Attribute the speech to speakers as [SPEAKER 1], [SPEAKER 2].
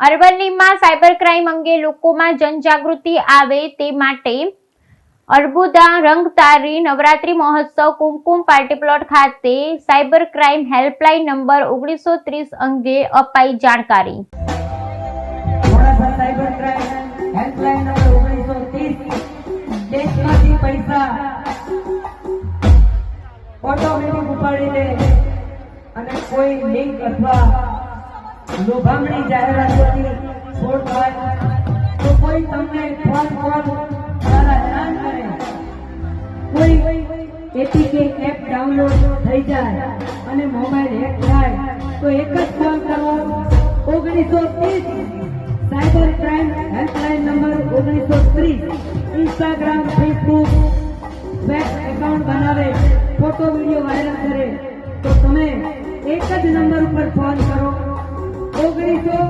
[SPEAKER 1] અરવલ્લીમાં cyber crime અંગે લોકોમાં જનજાગૃતિ આવે તે માટે અર્બુદા રંગતારી નવરાત્રી મહોત્સવ કુમકુમ પાર્ટી પ્લોટ ખાતે સાયબર ક્રાઇમ હેલ્પલાઇન નંબર ઓગણીસો ત્રીસ અંગે અપાઈ જાણકારી.
[SPEAKER 2] પૈસા ઓટોમેટિક અને કોઈ લિંક અથવા લોભામણી જાહેરાતોથી છોડ થાય તો કોઈ તમને ફોન કોલ દ્વારા હેરાન કરે. કોઈ એપીકે એપ ડાઉનલોડ થઈ જાય અને મોબાઈલ હેક થાય, તો એક જ ફોન કરો. ઓગણીસો ત્રીસ સાયબર ક્રાઇમ હેલ્પલાઇન નંબર ઓગણીસો ત્રીસ ઇન્સ્ટાગ્રામ, ફેસબુક ફેક એકાઉન્ટ બનાવે, ફોટો વીડિયો વાયરલ કરે. તો તમે